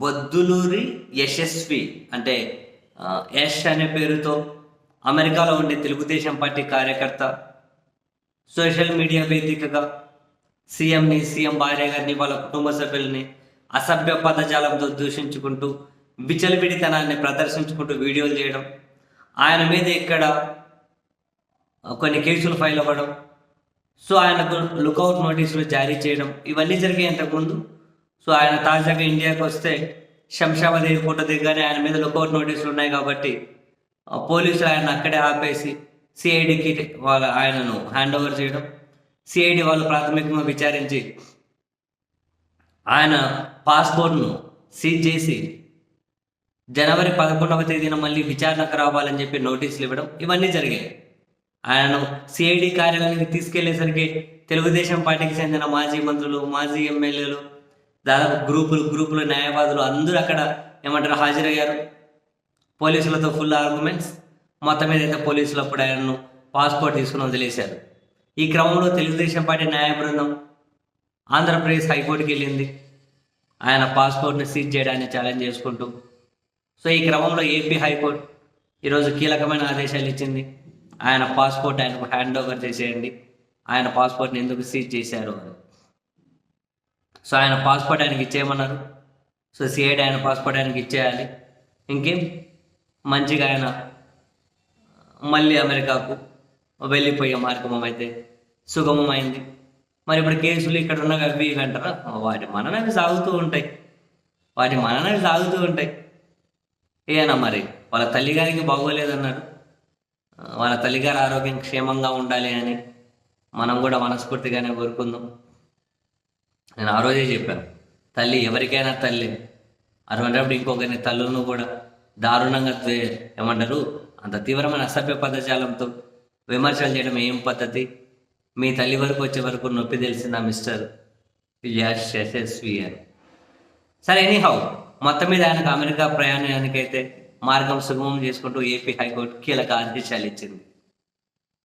బొద్దులూరి యశస్వి అంటే యష్ అనే పేరుతో అమెరికాలో ఉండే తెలుగుదేశం పార్టీ కార్యకర్త సోషల్ మీడియా వేదికగా సీఎంని సీఎం భార్య గారిని వాళ్ళ కుటుంబ సభ్యుల్ని అసభ్య పదజాలంతో దూషించుకుంటూ విచలవిడితనాన్ని ప్రదర్శించుకుంటూ వీడియోలు చేయడం ఆయన మీద ఇక్కడ కొన్ని కేసులు ఫైల్ అవ్వడం సో ఆయనకు లుకౌట్ నోటీసులు జారీ చేయడం ఇవన్నీ జరిగాయి ముందు సో ఆయన తాజాగా ఇండియాకి వస్తే శంషాబాద్ ఎయిర్పోర్ట్ దిగ్గానే ఆయన మీద లుకౌట్ నోటీసులు ఉన్నాయి కాబట్టి పోలీసులు ఆయన అక్కడే ఆపేసి సిఐడికి వాళ్ళ ఆయనను హ్యాండ్ ఓవర్ చేయడం సిఐడి వాళ్ళు ప్రాథమికంగా విచారించి ఆయన పాస్పోర్ట్ను సీజ్ చేసి జనవరి పదకొండవ తేదీన మళ్ళీ విచారణకు రావాలని చెప్పి నోటీసులు ఇవ్వడం ఇవన్నీ జరిగాయి. ఆయనను సిఐడి కార్యాలయానికి తీసుకెళ్ళేసరికి తెలుగుదేశం పార్టీకి చెందిన మాజీ మంత్రులు మాజీ ఎమ్మెల్యేలు దాదాపు గ్రూపులు గ్రూపులు న్యాయవాదులు అందరూ అక్కడ ఏమంటారు హాజరయ్యారు. పోలీసులతో ఫుల్ ఆర్గ్యుమెంట్స్. మొత్తం మీద అయితే పోలీసులు అప్పుడు ఆయనను పాస్పోర్ట్ తీసుకుని వదిలేశారు ఈ క్రమంలో తెలుగుదేశం పార్టీ న్యాయ బృందం ఆంధ్రప్రదేశ్ హైకోర్టుకి వెళ్ళింది. ఆయన పాస్పోర్ట్ని సీజ్ చేయడాన్ని ఛాలెంజ్ చేసుకుంటూ. సో ఈ క్రమంలో ఏపీ హైకోర్టు ఈరోజు కీలకమైన ఆదేశాలు ఇచ్చింది. ఆయన పాస్పోర్ట్ ఆయనకు హ్యాండ్ ఓవర్ చేసేయండి. ఆయన పాస్పోర్ట్ని ఎందుకు సీజ్ చేశారు అని. సో ఆయన పాస్పోర్ట్ ఆయనకి ఇచ్చేయమన్నారు. సో సిఐడి ఆయన పాస్పోర్ట్ ఆయనకి ఇచ్చేయాలి. ఇంకేం? మంచిగా ఆయన మళ్ళీ అమెరికాకు వెళ్ళిపోయే మార్గం అయితే సుగమమైంది. మరి ఇప్పుడు కేసులు ఇక్కడ ఉన్నవి అవి ఇవి అంటారా? వాటి మననవి సాగుతూ ఉంటాయి. వాటి మననవి సాగుతూ ఉంటాయి. ఏనా మరి? వాళ్ళ తల్లిగారికి బాగోలేదన్నారు. వాళ్ళ తల్లిగారు ఆరోగ్యం క్షేమంగా ఉండాలి అని మనం కూడా మనస్ఫూర్తిగానే కోరుకుందాం. నేను ఆ రోజే చెప్పాను తల్లి ఎవరికైనా తల్లి. అటువంటిప్పుడు ఇంకొకరిని తల్లులను కూడా దారుణంగా ఏమంటారు? అంత తీవ్రమైన అసభ్య పదజాలంతో విమర్శలు చేయడం ఏం పద్ధతి? మీ తల్లి వరకు వచ్చే వరకు నొప్పి తెలిసిన మిస్టర్? యశ్ యశస్వి అని సరే ఎనీహౌ మొత్తం మీద ఆయనకు అమెరికా ప్రయాణానికైతే మార్గం సుగమం చేసుకుంటూ ఏపీ హైకోర్టు కీలక ఆదేశాలు ఇచ్చింది.